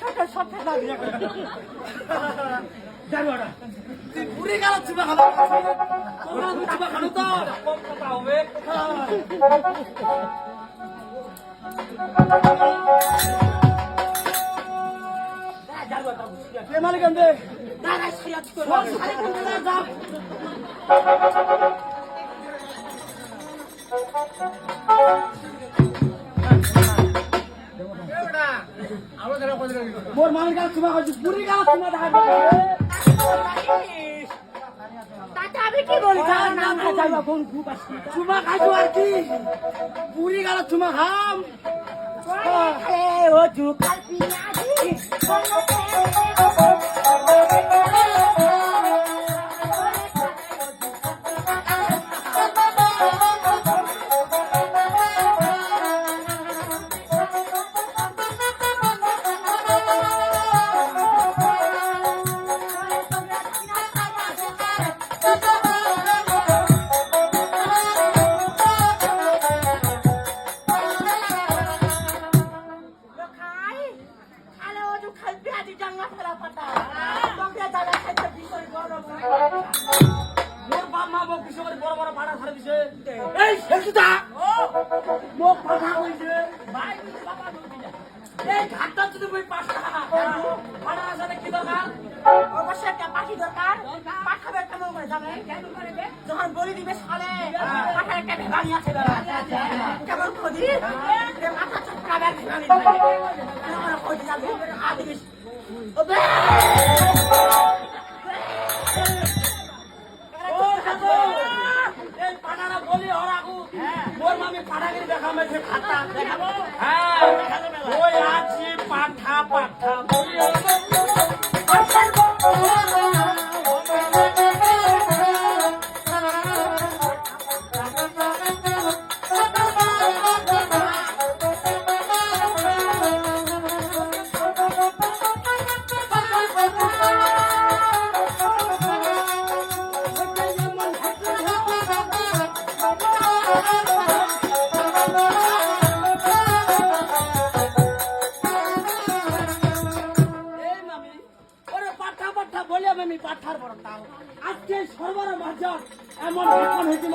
ছোট সব তুই পুরে গেল চুমা খালো চুমা খালো তো কম কথা হবে মালিকান্দে দাঁড়ায় সারিয়াত মোর মামির কাছে তোমার খাচ্ছি পুরি কাছে তোমার দেখা তাতে আমি কি বলি? না যাইবা কোন খাইছো আর কি? চুমা খাম। ও যখন বলি দিবে সালে পাঠার একটা ভেবানি আছে। কেমন খোঁজি? মাথা চটকাবে ভেবানি মোর মামি পাটাগিরি দেখামে খাতা দেখাবো? হ্যাঁ। ওই আছি। পাঠার বড় তাও আজকে সর্বরা বাজার এমন এখন হয়েছিল।